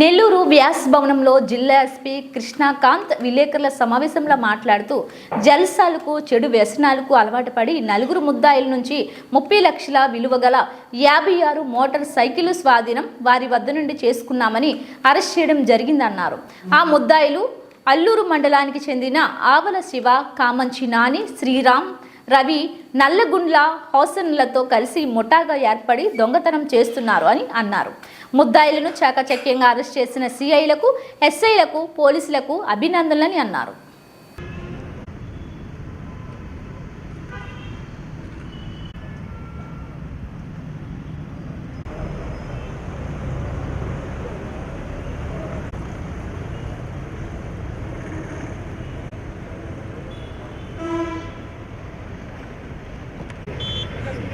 నెల్లూరు వ్యాస్ భవనంలో జిల్లా ఎస్పీ కృష్ణాకాంత్ విలేకరుల సమావేశంలో మాట్లాడుతూ జల్సాలకు చెడు వ్యసనాలకు అలవాటు పడి నలుగురు ముద్దాయిల నుంచి ముప్పై లక్షల విలువ గల యాభై ఆరు మోటార్ సైకిల్ స్వాధీనం వారి వద్ద నుండి చేసుకున్నామని అరెస్ట్ చేయడం జరిగిందన్నారు. ఆ ముద్దాయిలు అల్లూరు మండలానికి చెందిన ఆవల శివ కామంచి నాని శ్రీరామ్ రవి నల్లగుండ్ల హౌసన్లతో కలిసి ముఠాగా ఏర్పడి దొంగతనం చేస్తున్నారు అని అన్నారు. ముద్దాయిలను చాకచక్యంగా అరెస్ట్ చేసిన సిఐలకు ఎస్ఐలకు పోలీసులకు అభినందనలని అన్నారు.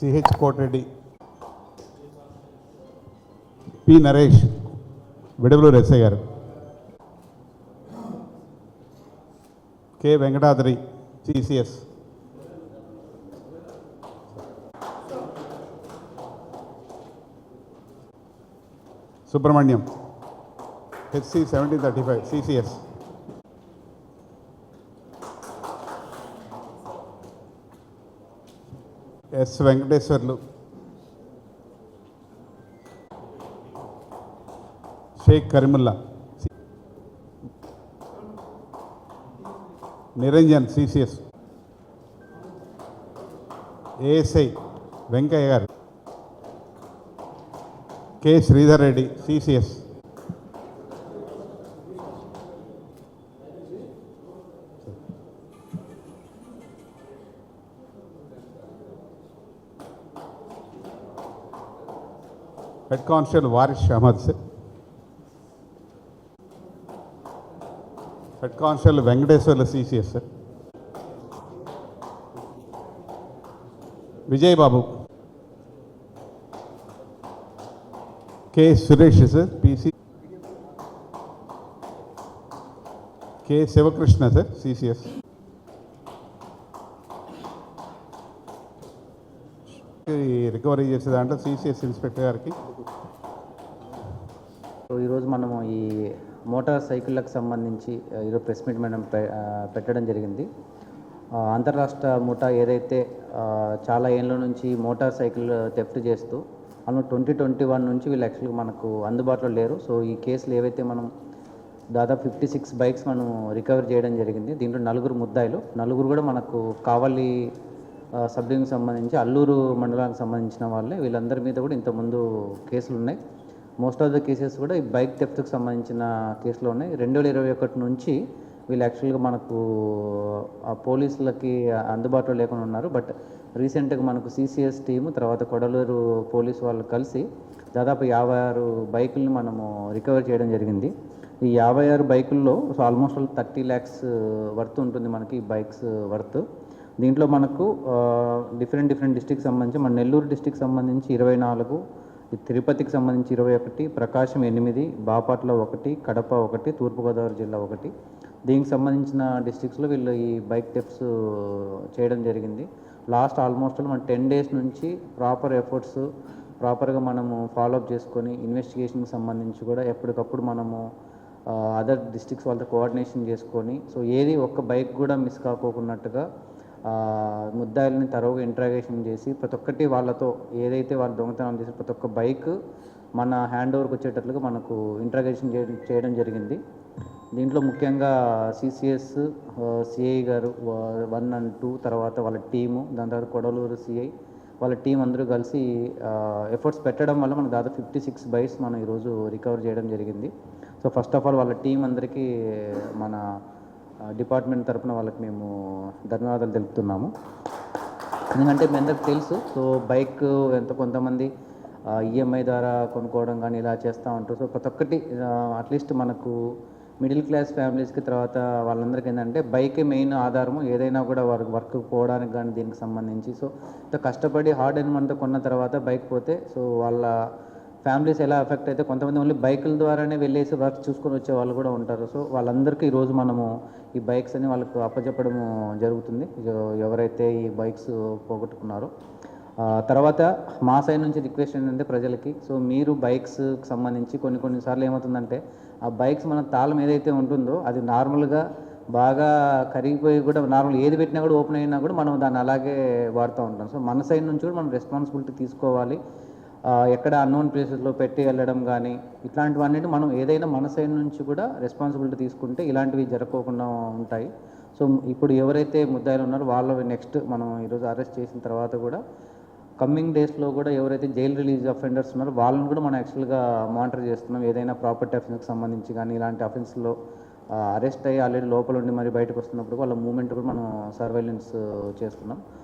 CH Kotireddy. P Naresh Vidavaluru SI గారు. K Venkatadri CCS Subrahmanyam HC seventeen thirty five CCS S Venkateswarlu. Shaik Kareemulla. Niranjan CCS ASI Venkaiah గారు. K Sridhar Reddy CCS head constable Waris Ahmed sir head constable Venkateswarlu CCS sir Vijay Babu K Suresh sir PC K Sivakrishna sir CCS recovery చేసే దాంట్లో CCS inspector గారికి. So ఈరోజు మనము ఈ motor సైకిళ్ళకు సంబంధించి ఈరోజు press meet మనం పె- పెట్టడం జరిగింది. అంతర్రాష్ట్ర ముఠా ఏదైతే చాలా ఏళ్ళ నుంచి మోటార్ సైకిల్ థెఫ్ట్ చేస్తూ అను ట్వంటీ ట్వంటీ వన్ నుంచి వీళ్ళు యాక్చువల్గా మనకు అందుబాటులో లేరు. సో ఈ కేసులు ఏవైతే మనం దాదాపు ఫిఫ్టీ సిక్స్ బైక్స్ మనం రికవర్ చేయడం జరిగింది. దీంట్లో నలుగురు ముద్దాయిలు. నలుగురు కూడా మనకు కావాలి ఆ, సబ్ డివిజన్కి సంబంధించి అల్లూరు మండలానికి సంబంధించిన వాళ్ళే. వీళ్ళందరి మీద కూడా ఇంతకుముందు కేసులు ఉన్నాయి. మోస్ట్ ఆఫ్ ద కేసెస్ కూడా ఈ బైక్ థెఫ్ట్కి సంబంధించిన కేసులు ఉన్నాయి. రెండు వేల ఇరవై ఒకటి నుంచి వీళ్ళు యాక్చువల్గా మనకు ఆ పోలీసులకి అందుబాటులో లేకుండా ఉన్నారు. బట్ రీసెంట్గా మనకు సిసిఎస్ టీము తర్వాత కొడలూరు పోలీస్ వాళ్ళు కలిసి దాదాపు యాభై ఆరు బైకుల్ని మనము రికవర్ చేయడం జరిగింది. ఈ యాభై ఆరు బైకుల్లో so almost thirty lakhs worth ఉంటుంది మనకి ఈ బైక్స్ వర్త్ uh, దీంట్లో మనకు డిఫరెంట్ డిఫరెంట్ డిస్టిక్ సంబంధించి మన నెల్లూరు డిస్టిక్ సంబంధించి ఇరవై నాలుగు తిరుపతికి సంబంధించి ఇరవై ఒకటి ప్రకాశం ఎనిమిది బాపట్ల ఒకటి కడప ఒకటి తూర్పుగోదావరి జిల్లా ఒకటి. దీనికి సంబంధించిన డిస్ట్రిక్ట్స్లో వీళ్ళు ఈ బైక్ టెప్స్ చేయడం జరిగింది. లాస్ట్ ఆల్మోస్ట్ మన టెన్ డేస్ నుంచి ప్రాపర్ ఎఫర్ట్స్ ప్రాపర్గా మనము ఫాలోఅప్ చేసుకొని ఇన్వెస్టిగేషన్కి సంబంధించి కూడా ఎప్పటికప్పుడు మనము అదర్ డిస్టిక్స్ వాళ్ళతో కోఆర్డినేషన్ చేసుకొని సో ఏది ఒక్క బైక్ కూడా మిస్ కాకోకున్నట్టుగా ముద్దాయిల్ని తరువుగా ఇంట్రాగేషన్ చేసి ప్రతి ఒక్కటి వాళ్ళతో ఏదైతే వాళ్ళు దొంగతనం చేసి ప్రతి ఒక్క బైక్ మన హ్యాండ్ ఓవర్కి వచ్చేటట్లుగా మనకు ఇంట్రాగేషన్ చేయడం జరిగింది. దీంట్లో ముఖ్యంగా సిసిఎస్ సిఐ గారు వన్ అండ్ టూ తర్వాత వాళ్ళ టీము దాని తర్వాత కొడలూరు సిఐ వాళ్ళ టీం అందరూ కలిసి ఎఫర్ట్స్ పెట్టడం వల్ల మనకు దాదాపు ఫిఫ్టీ సిక్స్ బైక్స్ మనం ఈరోజు రికవర్ చేయడం జరిగింది. సో ఫస్ట్ ఆఫ్ ఆల్ వాళ్ళ టీం అందరికీ మన డిపార్ట్మెంట్ తరపున వాళ్ళకి మేము ధన్యవాదాలు తెలుపుతున్నాము. ఎందుకంటే మీ అందరికి తెలుసు సో బైక్ ఎంత కొంతమంది ఈఎంఐ ద్వారా కొనుక్కోవడం కానీ ఇలా చేస్తూ ఉంటారు. సో ప్రతి ఒక్కటి అట్లీస్ట్ మనకు మిడిల్ క్లాస్ ఫ్యామిలీస్కి తర్వాత వాళ్ళందరికీ ఏంటంటే బైకే మెయిన్ ఆధారము ఏదైనా కూడా వర్క్ వర్క్ పోవడానికి కానీ దీనికి సంబంధించి. సో కష్టపడి హార్డ్ అండ్ మనతో కొన్న తర్వాత బైక్ పోతే సో వాళ్ళ ఫ్యామిలీస్ ఎలా ఎఫెక్ట్ అయితే కొంతమంది ఓన్లీ బైకుల ద్వారానే వెళ్ళేసి వర్క్ చూసుకొని వచ్చే వాళ్ళు కూడా ఉంటారు. సో వాళ్ళందరికీ ఈరోజు మనము ఈ బైక్స్ అని వాళ్ళకు అప్పచెప్పడం జరుగుతుంది. ఎవరైతే ఈ బైక్స్ పోగొట్టుకున్నారో. తర్వాత మా సైడ్ నుంచి రిక్వెస్ట్ ఏంటంటే ప్రజలకి సో మీరు బైక్స్కి సంబంధించి కొన్ని కొన్నిసార్లు ఏమవుతుందంటే ఆ బైక్స్ మన తాళం ఏదైతే ఉంటుందో అది నార్మల్గా బాగా కరిగిపోయి కూడా నార్మల్ ఏది పెట్టినా కూడా ఓపెన్ అయినా కూడా మనం దాన్ని అలాగే వాడుతూ ఉంటాం. సో మన సైడ్ నుంచి కూడా మనం రెస్పాన్సిబిలిటీ తీసుకోవాలి. ఎక్కడ అన్నోన్ ప్లేసెస్లో పెట్టి వెళ్ళడం కానీ ఇట్లాంటివన్నీ మనం ఏదైనా మన సైడ్ నుంచి కూడా రెస్పాన్సిబిలిటీ తీసుకుంటే ఇలాంటివి జరగకుండా ఉంటాయి. సో ఇప్పుడు ఎవరైతే ముద్దాయిలు ఉన్నారో వాళ్ళ నెక్స్ట్ మనం ఈరోజు అరెస్ట్ చేసిన తర్వాత కూడా కమ్మింగ్ డేస్లో కూడా ఎవరైతే జైలు రిలీజ్ అఫెండర్స్ ఉన్నారో వాళ్ళని కూడా మనం యాక్చువల్గా మానిటర్ చేస్తున్నాం. ఏదైనా ప్రాపర్టీ అఫెన్స్కి సంబంధించి కానీ ఇలాంటి అఫెన్స్లో అరెస్ట్ అయ్యి ఆల్రెడీ లోపల ఉండి మరి బయటకు వస్తున్నప్పుడు వాళ్ళ మూమెంట్ కూడా మనం సర్వైలెన్స్ చేస్తున్నాం.